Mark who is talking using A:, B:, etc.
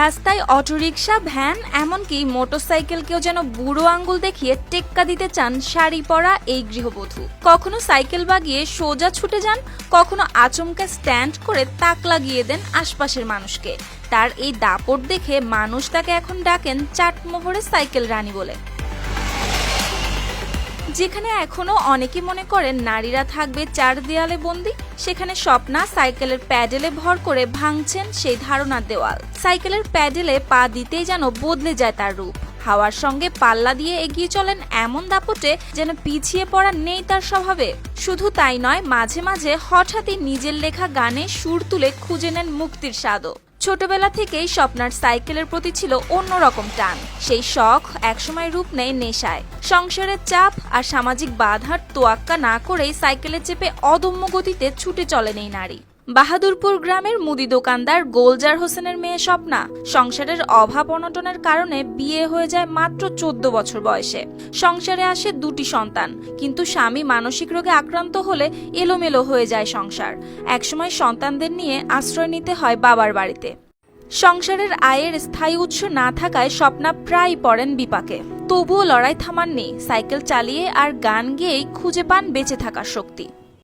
A: রাস্তায় autorickshaw, van, এমনকি মোটরসাইকেলকেও যেন বুড়ো আঙ্গুল দেখিয়ে টেক্কা দিতে চান শাড়ি পরা এই গৃহবধূ। কখনো সাইকেল বাগিয়ে সোজা ছুটে যান, কখনো আচমকা স্ট্যান্ড করে তাক লাগিয়ে দেন আশপাশের মানুষকে। তার এই দাপট দেখে মানুষ তাকে এখন ডাকেন চাটমোহরে সাইকেল রানী বলে। যেখানে এখনও অনেকে মনে করেন নারীরা থাকবে চার দেয়ালে বন্দি, সেখানে স্বপ্না সাইকেলের প্যাডেলে ভর করে ভাঙছেন সেই ধারণার দেওয়াল। সাইকেলের প্যাডেলে পা দিতেই যেন বদলে যায় তার রূপ। হাওয়ার সঙ্গে পাল্লা দিয়ে এগিয়ে চলেন এমন দাপটে যেন পিছিয়ে পড়া নেই তার স্বভাবে। শুধু তাই নয়, মাঝে মাঝে হঠাৎই নিজের লেখা গানে সুর তুলে খুঁজে নেন মুক্তির স্বাদও। ছোটবেলা থেকেই স্বপ্নার সাইকেলের প্রতি ছিল অন্যরকম টান। সেই শখ একসময় রূপ নেয় নেশায়। সংসারের চাপ আর সামাজিক বাধার তোয়াক্কা না করেই সাইকেলে চেপে অদম্য গতিতে ছুটে চলেন এই নারী। বাহাদুরপুর গ্রামের মুদি দোকানদার গোলজার হোসেনের মেয়ে স্বপ্না সংসারের অভাব অনটনের কারণে বিয়ে হয়ে যায় মাত্র চোদ্দ বছর বয়সে। সংসারে আসে দুটি সন্তান, কিন্তু স্বামী মানসিক রোগে আক্রান্ত হলে এলোমেলো হয়ে যায় সংসার। একসময় সন্তানদের নিয়ে আশ্রয় নিতে হয় বাবার বাড়িতে। সংসারের আয়ের স্থায়ী উৎস না থাকায় স্বপ্না প্রায় পড়েন বিপাকে। তবুও লড়াই থামাননি, সাইকেল চালিয়ে আর গান গেয়েই খুঁজে পান বেঁচে থাকার শক্তি।